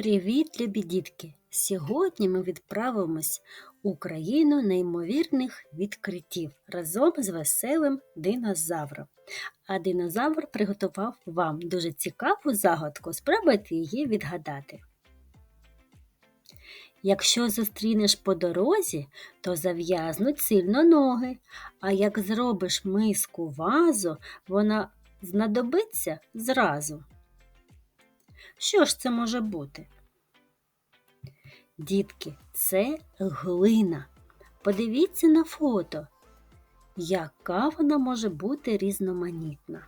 Привіт, любі дітки! Сьогодні ми відправимось у країну неймовірних відкриттів разом з веселим динозавром. А динозавр приготував вам дуже цікаву загадку. Спробуйте її відгадати. Якщо зустрінеш по дорозі, то зав'язнуть сильно ноги, а як зробиш миску вазу, вона знадобиться зразу. Що ж це може бути? Дітки, це глина. Подивіться на фото, яка вона може бути різноманітна.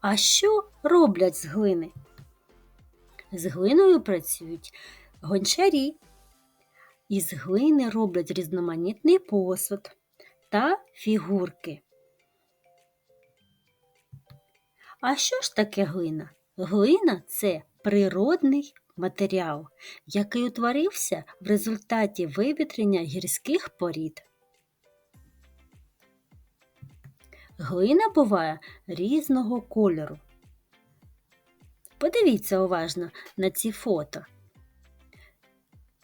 А що роблять з глини? З глиною працюють гончарі. Із глини роблять різноманітний посуд та фігурки. А що ж таке глина? Глина це природний матеріал, який утворився в результаті вивітрення гірських порід. Глина буває різного кольору. Подивіться уважно на ці фото.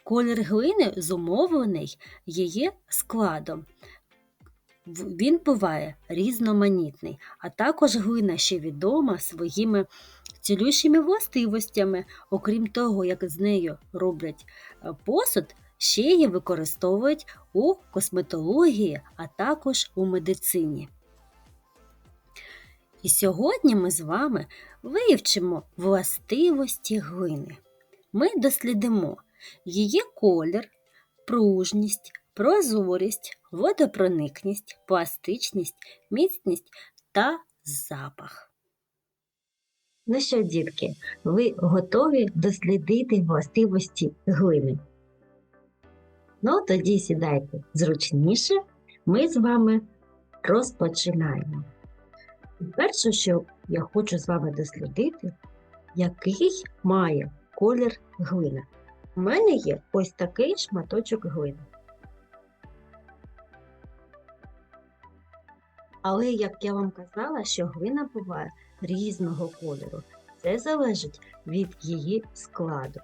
Колір глини зумовлений її складом. Він буває різноманітний, а також глина ще відома своїми цілющими властивостями. Окрім того, як з нею роблять е, посуд, ще її використовують у косметології, а також у медицині. І сьогодні ми з вами вивчимо властивості глини. Ми дослідимо її колір, пружність, прозорість, водопроникність, пластичність, міцність та запах. Ну що, дітки, ви готові дослідити властивості глини? Ну, тоді сідайте зручніше, ми з вами розпочинаємо. Перше, що я хочу з вами дослідити, який має колір глина. У мене є ось такий шматочок глини. Але, як я вам казала, що глина буває різного кольору. Це залежить від її складу.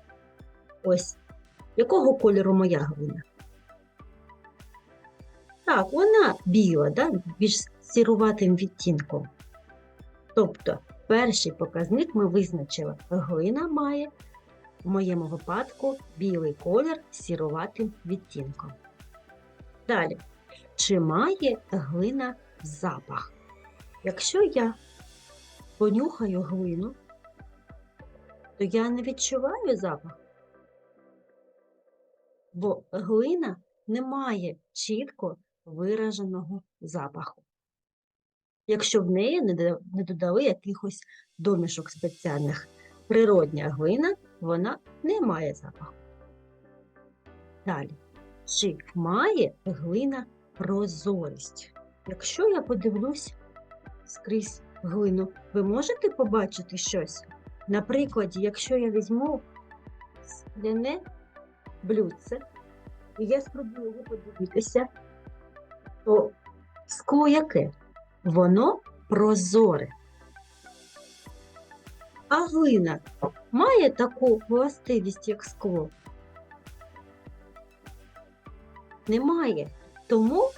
Ось якого кольору моя глина? Так, вона біла, да? більш сіруватим відтінком. Тобто, перший показник ми визначили, глина має в моєму випадку білий колір з сіруватим відтінком. Далі, чи має глина запах? Якщо я понюхаю глину, то я не відчуваю запах, бо глина не має чітко вираженого запаху. Якщо в неї не додали якихось домішок спеціальних, природня глина, вона не має запаху. Далі, чи має глина прозорість? Якщо я подивлюсь скрізь глину, ви можете побачити щось? На прикладі, якщо я візьму скляне блюдце, і я спробую його подивитися, то скло яке? Воно прозоре. А глина має таку властивість, як скло? Немає. Тому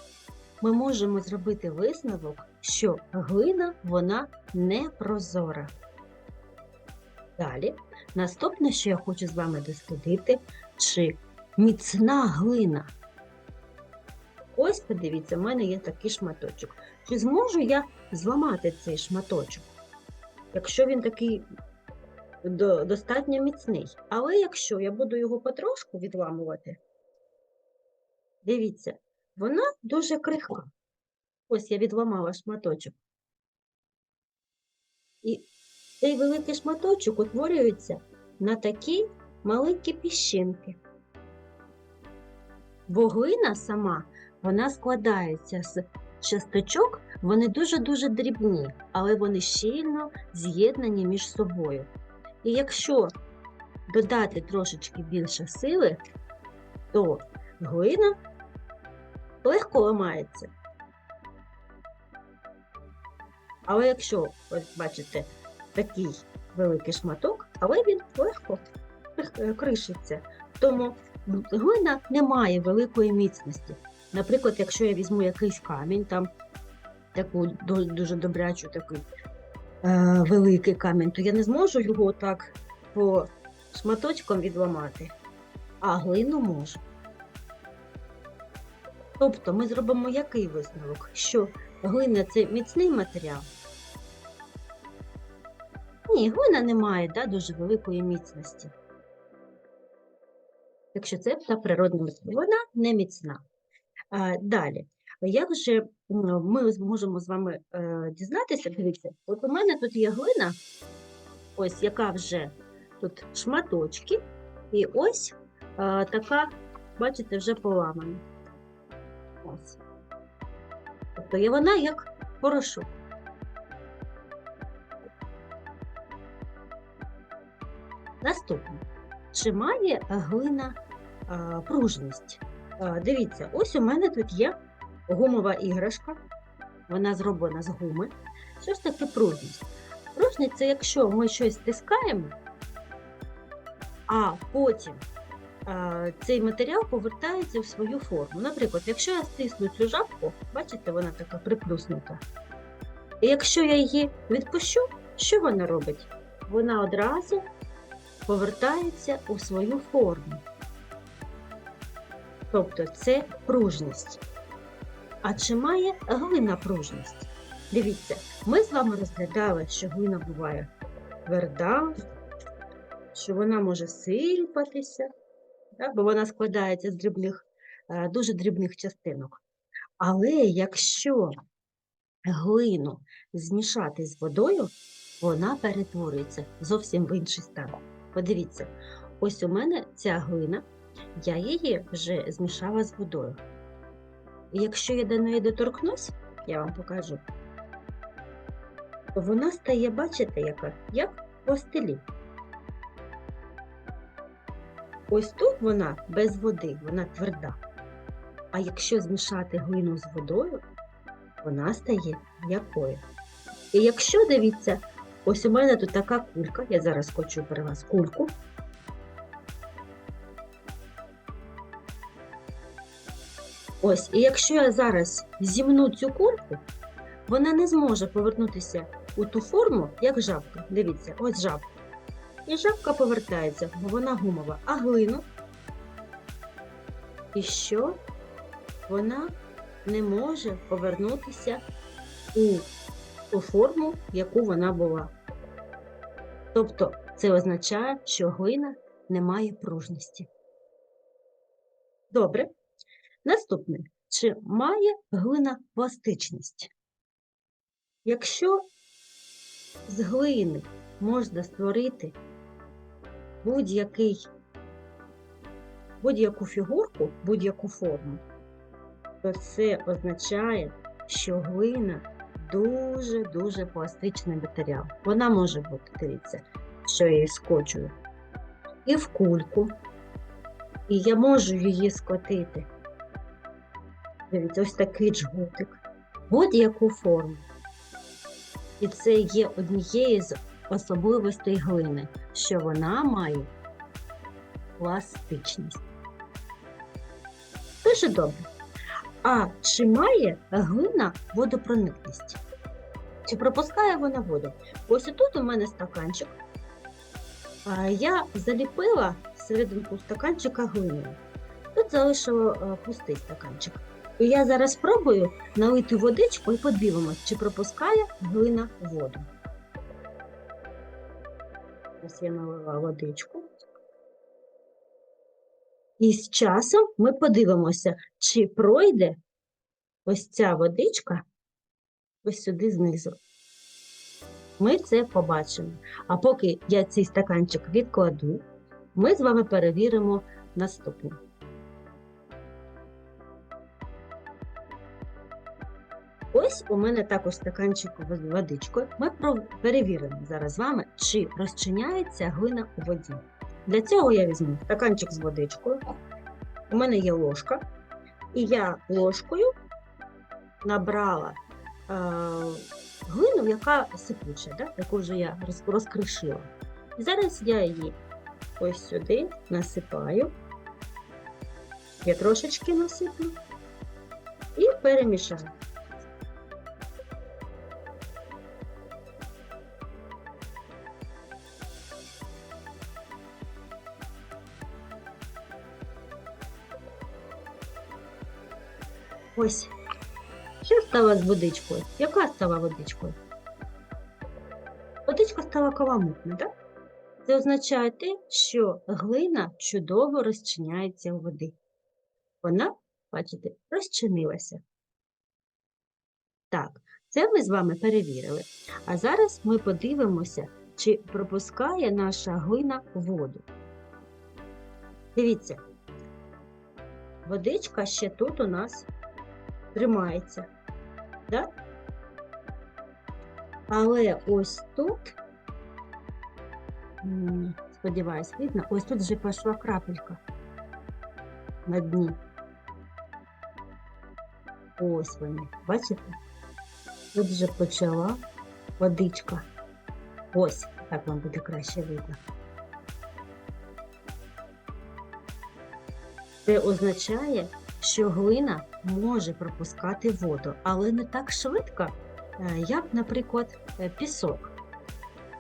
ми можемо зробити висновок, що глина вона не прозора. Далі, наступне, що я хочу з вами дослідити, чи міцна глина. Ось, подивіться, в мене є такий шматочок. Чи зможу я зламати цей шматочок, якщо він такий до- достатньо міцний? Але якщо я буду його потрошку відламувати, дивіться, вона дуже крихка. Ось я відламала шматочок. І цей великий шматочок утворюється на такі маленькі піщинки. Бо глина сама вона складається з часточок, вони дуже-дуже дрібні, але вони щільно з'єднані між собою. І якщо додати трошечки більше сили, то глина легко ламається. Але якщо, ось бачите, такий великий шматок, але він легко е, кришиться. Тому глина не має великої міцності. Наприклад, якщо я візьму якийсь камінь, там таку дуже добрячу такий е, великий камінь, то я не зможу його так по шматочкам відламати, а глину можу. Тобто ми зробимо який висновок? Що глина це міцний матеріал? Ні, глина не має да, дуже великої міцності. Якщо це та природна матеріал, вона не міцна. А, далі, як же ми зможемо з вами е, дізнатися? Дивіться, от у мене тут є глина, ось яка вже тут шматочки, і ось е, така, бачите, вже поламана. Ось. Тобто є вона як порошок. Наступне. Чи має глина а, пружність? А, дивіться, ось у мене тут є гумова іграшка. Вона зроблена з гуми. Що ж таке пружність? Пружність це якщо ми щось стискаємо, а потім цей матеріал повертається в свою форму. Наприклад, якщо я стисну цю жабку, бачите, вона така приплюснута. І якщо я її відпущу, що вона робить? Вона одразу повертається у свою форму. Тобто це пружність. А чи має глина пружність? Дивіться, ми з вами розглядали, що глина буває тверда, що вона може сипатися, так, бо вона складається з дрібних, е, дуже дрібних частинок. Але якщо глину змішати з водою, вона перетворюється зовсім в інший стан. Подивіться, ось у мене ця глина, я її вже змішала з водою. Якщо я до неї доторкнусь, я вам покажу, вона стає, бачите, яка? Як пластилін. Ось тут вона без води, вона тверда. А якщо змішати глину з водою, вона стає м'якою. І якщо дивіться, ось у мене тут така кулька, я зараз хочу при вас кульку. Ось, і якщо я зараз зімну цю кульку, вона не зможе повернутися у ту форму, як жабка. Дивіться, ось жабка. І жабка повертається, бо вона гумова, а глину. І що? Вона не може повернутися у ту форму, яку вона була. Тобто це означає, що глина не має пружності. Добре. Наступне. Чи має глина пластичність? Якщо з глини можна створити будь-який, будь-яку фігурку, будь-яку форму, то це означає, що глина дуже-дуже пластичний матеріал. Вона може бути, дивіться, що я її скочую, і в кульку, і я можу її скотити. Дивіться, ось такий джгутик, будь-яку форму. І це є однією з особливостей глини, що вона має пластичність. Дуже добре. А чи має глина водопроникність? Чи пропускає вона воду? Ось тут у мене стаканчик. Я заліпила серединку стаканчика глиною. Тут залишила е, пустий стаканчик. І я зараз спробую налити водичку і подивимось, чи пропускає глина воду. Ось я налила водичку. І з часом ми подивимося, чи пройде ось ця водичка ось сюди знизу. Ми це побачимо. А поки я цей стаканчик відкладу, ми з вами перевіримо наступне. Ось у мене також стаканчик з водичкою. Ми перевіримо зараз з вами, чи розчиняється глина у воді. Для цього я візьму стаканчик з водичкою. У мене є ложка, і я ложкою набрала е, глину, яка сипуча, да? яку вже я розкришила. І зараз я її ось сюди насипаю. Я трошечки насиплю і перемішаю. Ось. Що стало з водичкою? Яка стала водичкою? Водичка стала каламутна, так? Це означає те, що глина чудово розчиняється у воді. Вона, бачите, розчинилася. Так, це ми з вами перевірили. А зараз ми подивимося, чи пропускає наша глина воду. Дивіться, водичка ще тут у нас тримається. Да? Але ось тут, сподіваюсь, видно, ось тут вже пішла крапелька на дні. Ось вони, бачите? Тут вже почала водичка. Ось, так вам буде краще видно. Це означає, що глина може пропускати воду, але не так швидко, е, як, наприклад, е, пісок.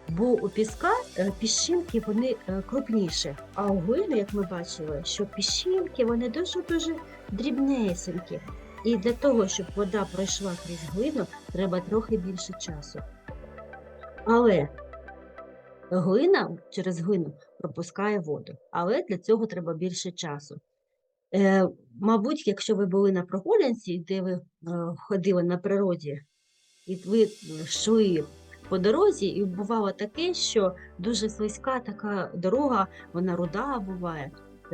Бо у піска е, піщинки вони крупніші, а у глини, як ми бачили, що піщинки вони дуже-дуже дрібнесенькі. І для того, щоб вода пройшла крізь глину, треба трохи більше часу. Але глина через глину пропускає воду, але для цього треба більше часу. Е, мабуть, якщо ви були на прогулянці, де ви е, ходили на природі, і ви йшли по дорозі, і бувало таке, що дуже слизька така дорога, вона руда буває.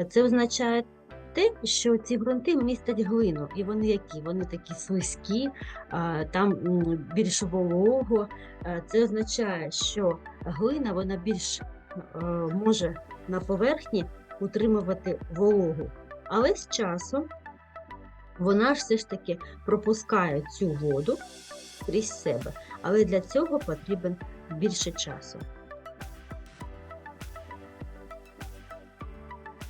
Це означає те, що ці ґрунти містять глину, і вони які? Вони такі слизькі, там більш волого. Е, Це означає, що глина вона більш е, може на поверхні утримувати вологу. Але з часом вона все ж таки пропускає цю воду крізь себе. Але для цього потрібен більше часу.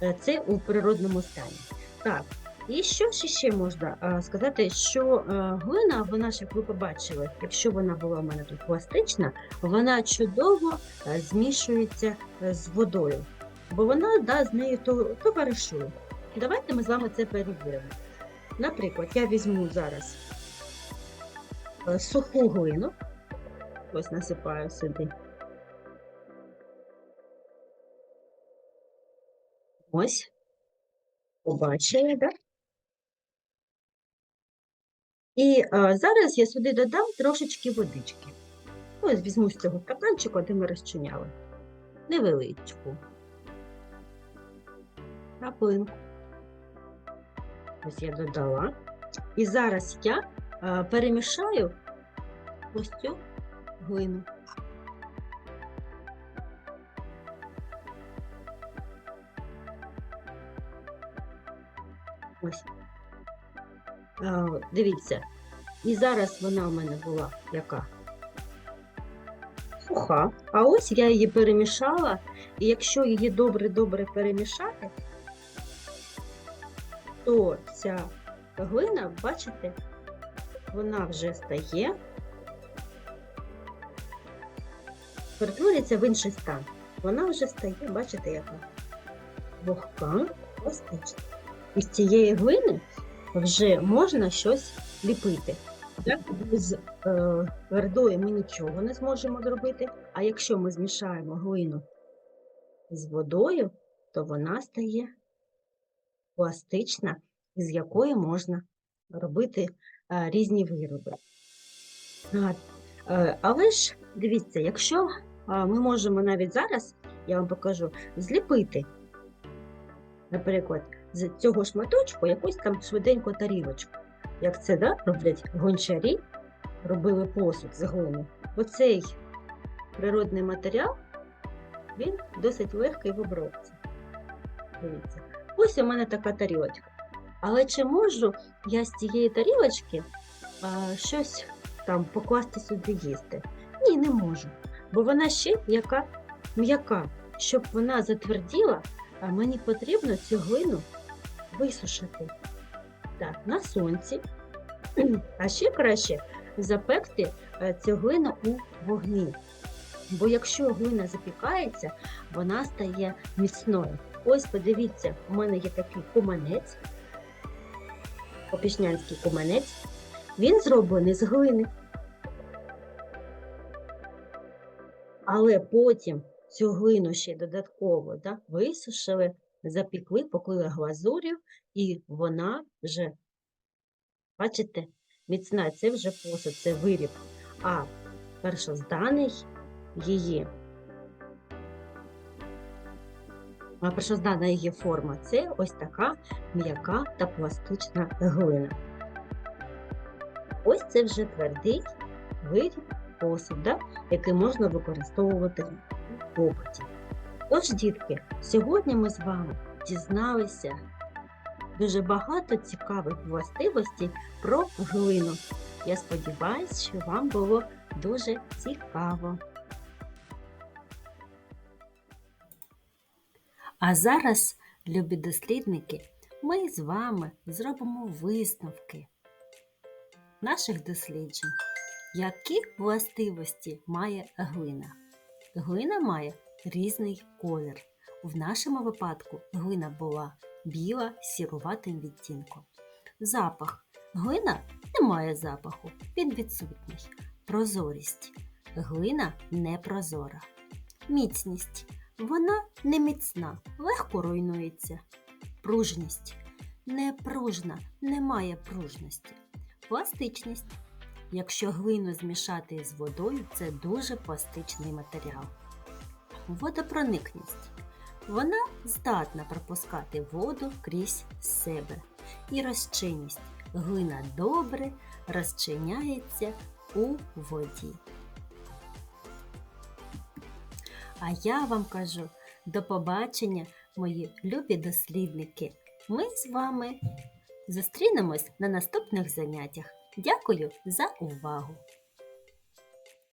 Е, Це у природному стані. Так, і що ж ще можна е, сказати, що е, глина, вона ж, як ви побачили, якщо вона була в мене тут пластична, вона чудово змішується з водою, бо вона да, з нею то- товаришує. Давайте ми з вами це перевіримо. Наприклад, я візьму зараз е, суху глину, ось насипаю сюди. Ось, побачили, так? І е, зараз я сюди додам трошечки водички. Ось візьму з цього стаканчика, де ми розчиняли. Невеличку. Краплинку. Ось я додала. І зараз я е, перемішаю ось цю глину. Ось. Е, дивіться. І зараз вона у мене була яка? Суха. А ось я її перемішала, і якщо її добре-добре перемішати, то ця глина, бачите, вона вже стає, перетворюється в інший стан. Вона вже стає, бачите, яка вогка, пластична. З цієї глини вже можна щось ліпити. Так, без е, твердої ми нічого не зможемо зробити. А якщо ми змішаємо глину з водою, то вона стає пластична, із якої можна робити е, різні вироби. Е, але ж дивіться, якщо е, ми можемо навіть зараз, я вам покажу, зліпити, наприклад, з цього шматочку якусь там швиденьку тарілочку. Як це да, роблять гончарі, робили посуд з глини. Оцей природний матеріал, він досить легкий в обробці. Дивіться. Ось у мене така тарілочка. Але чи можу я з цієї тарілочки а, щось там покласти сюди їсти? Ні, не можу. Бо вона ще яка м'яка. Щоб вона затверділа, а мені потрібно цю глину висушити. Так, на сонці. А ще краще запекти е, цю глину у вогні. Бо якщо глина запікається, вона стає міцною. Ось подивіться, у мене є такий куманець, опішнянський куманець. Він зроблений з глини. Але потім цю глину ще додатково да, висушили, запікли, поклили глазур'ю, і вона вже, бачите, міцна, це вже посуд, це виріб. А першозданий її. А першоздана її форма це ось така м'яка та пластична глина. Ось це вже твердий виріб посуда, який можна використовувати в побуті. Тож, дітки, сьогодні ми з вами дізналися дуже багато цікавих властивостей про глину. Я сподіваюся, що вам було дуже цікаво. А зараз, любі дослідники, ми з вами зробимо висновки наших досліджень. Які властивості має глина? Глина має різний колір. В нашому випадку глина була біла сіруватим відтінком. Запах. Глина не має запаху, він відсутній. Прозорість. Глина не прозора. Міцність. Вона не міцна, легко руйнується. Пружність. Непружна, немає пружності. Пластичність. Якщо глину змішати з водою, це дуже пластичний матеріал. Водопроникність. Вона здатна пропускати воду крізь себе. І розчинність. Глина добре розчиняється у воді. А я вам кажу до побачення, мої любі дослідники. Ми з вами зустрінемось на наступних заняттях. Дякую за увагу!